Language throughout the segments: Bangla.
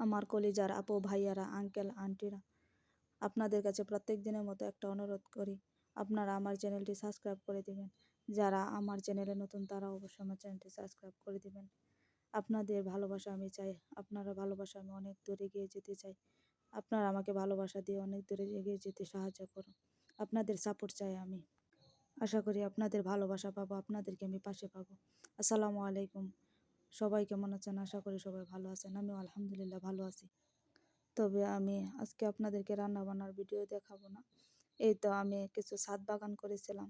আমার কলিজার আপু, ভাইয়ারা, আঙ্কেল, আন্টিরা, আপনাদের কাছে প্রত্যেক দিনের মতো একটা অনুরোধ করি। আপনারা আমার চ্যানেলটি সাবস্ক্রাইব করে দিবেন। যারা আমার চ্যানেলে নতুন, তারা অবশ্যই আমার চ্যানেলটি সাবস্ক্রাইব করে দিবেন। আপনাদের ভালোবাসা আমি চাই। আপনারা ভালোবাসা আমি অনেক দূরে এগিয়ে যেতে চাই। আপনারা আমাকে ভালোবাসা দিয়ে অনেক দূরে এগিয়ে যেতে সাহায্য করুন। আপনাদের সাপোর্ট চাই আমি। আশা করি আপনাদের ভালোবাসা পাবো, আপনাদেরকে আমি পাশে পাবো। আসসালামু আলাইকুম। সবাই কেমন আছেন? আশা করি সবাই ভালো আছেন। আমিও আলহামদুলিল্লাহ ভালো আছি। তবে আমি আজকে আপনাদেরকে রান্না বান্নার ভিডিও দেখাবো না। এই তো আমি কিছু ছাদ বাগান করেছিলাম।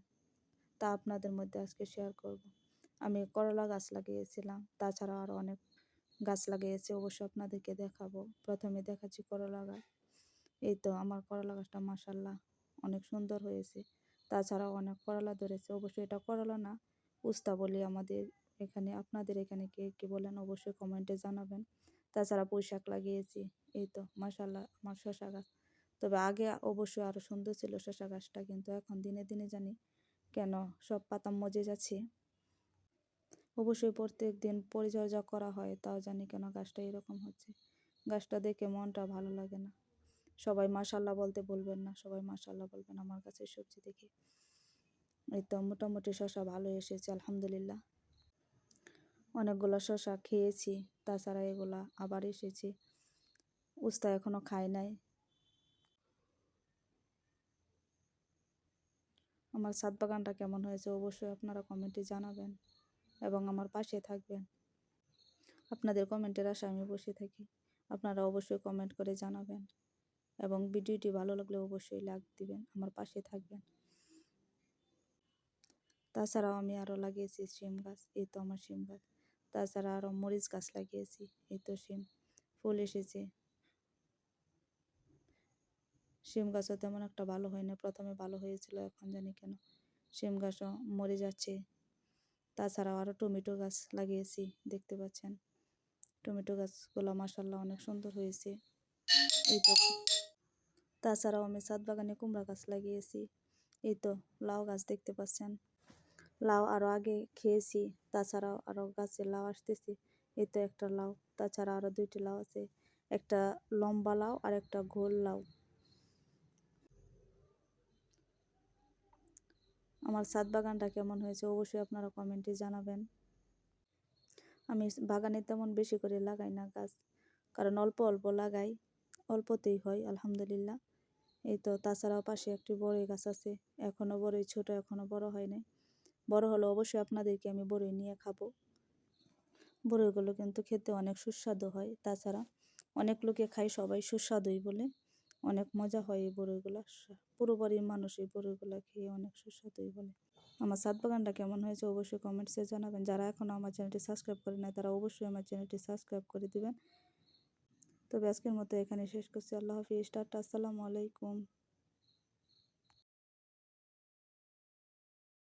তা আপনাদের মধ্যে আজকে শেয়ার করব। আমি করলা গাছ লাগিয়েছিলাম। তাছাড়া আরও অনেক গাছ লাগিয়েছি। অবশ্যই আপনাদেরকে দেখাবো। প্রথমে দেখাচ্ছি করলা গাছ। এই তো আমার করলা গাছটা মাসাল্লাহ অনেক সুন্দর হয়েছে। তাছাড়াও অনেক করলা ধরেছে। অবশ্যই এটা করলা না, উস্তা বলি আমাদের এখানে আপনাদের এখানে কে কী বলেন অবশ্যই কমেন্টে জানাবেন। তাছাড়া পুঁই শাক লাগিয়েছি, এই তো মাসাল্লাহ আমার শশা গাছ। তবে আগে অবশ্যই আরও সুন্দর ছিল শশা গাছটা, কিন্তু এখন দিনে দিনে জানি কেন সব পাতা মজে যাচ্ছে। অবশ্যই প্রত্যেক দিন পরিচর্যা করা হয়, তাও জানি কেন গাছটা এরকম হচ্ছে। গাছটা দেখে মনটা ভালো লাগে না। সবাই মাসাল্লাহ বলতে বলবেন না, সবাই মাসাল্লাহ বলবেন আমার কাছে সবজি দেখে। এই তো, মোটামুটি শশা ভালো এসেছে, আলহামদুলিল্লাহ। অনেকগুলো শশা খেয়েছি, তাছাড়া এগুলা আবার এসেছে। উস্তা এখনও খাই নাই। আমার ছাদ বাগানটা কেমন হয়েছে অবশ্যই আপনারা কমেন্টে জানাবেন এবং আমার পাশে থাকবেন। আপনাদের কমেন্টের আশা আমি বসে থাকি। আপনারা অবশ্যই কমেন্ট করে জানাবেন এবং ভিডিওটি ভালো লাগলে অবশ্যই লাইক দিবেন, আমার পাশে থাকবেন। তাছাড়াও আমি আরও লাগিয়েছি শিম গাছ, এই তো আমার শিম গাছ। তাছাড়া আরও মরিচ গাছ লাগিয়েছি, এই তো শিম, ফুল এসেছে। শিম গাছও তেমন একটা ভালো হয়নি, প্রথমে ভালো হয়েছিল, এখন জানি কেন। শিম গাছও মরে যাচ্ছে তাছাড়াও আরও টমেটো গাছ লাগিয়েছি, দেখতে পাচ্ছেন। টমেটো গাছগুলো মাসাল্লাহ অনেক সুন্দর হয়েছে, এই তো। তাছাড়াও আমি সাত বাগানে কুমড়া গাছ লাগিয়েছি, এই তো লাউ গাছ দেখতে পাচ্ছেন। লাউ আরও আগে খেয়েছি, তাছাড়াও আরও গাছে লাউ আসতেছে। এই তো একটা লাউ, তাছাড়া আরও দুইটি লাউ আছে। একটা লম্বা লাউ আর একটা গোল লাউ। আমার ছাদ বাগানটা কেমন হয়েছে অবশ্যই আপনারা কমেন্টে জানাবেন। আমি বাগানে তেমন বেশি করে লাগাই না গাছ, কারণ অল্প অল্প লাগাই, অল্পতেই হয়, আলহামদুলিল্লাহ। এই তো তাছাড়াও পাশে একটি বড়ই গাছ আছে এখনও বড়ই, ছোট এখনও বড় হয় নাই। বড় হলে অবশ্যই আপনাদেরকে আমি বড়ই নিয়ে খাব। বড়ইগুলো কিন্তু খেতে অনেক সুস্বাদু হয়। তাছাড়া অনেক লোকে খাই সবাই সুস্বাদুই বলে। অনেক মজা হয় এই বড়ইগুলো পুরো বাড়ির মানুষ এই বড়ইগুলো খেয়ে অনেক সুস্বাদুই বলে। আমার সাত বাগানটা কেমন হয়েছে অবশ্যই কমেন্টসে জানাবেন। যারা এখনও আমার চ্যানেলটি সাবস্ক্রাইব করে না তারা অবশ্যই আমার চ্যানেলটি সাবস্ক্রাইব করে দেবেন। তবে আজকের মতো এখানে শেষ করছি। আল্লাহ হাফিজ। টাটা। আসসালামু আলাইকুম।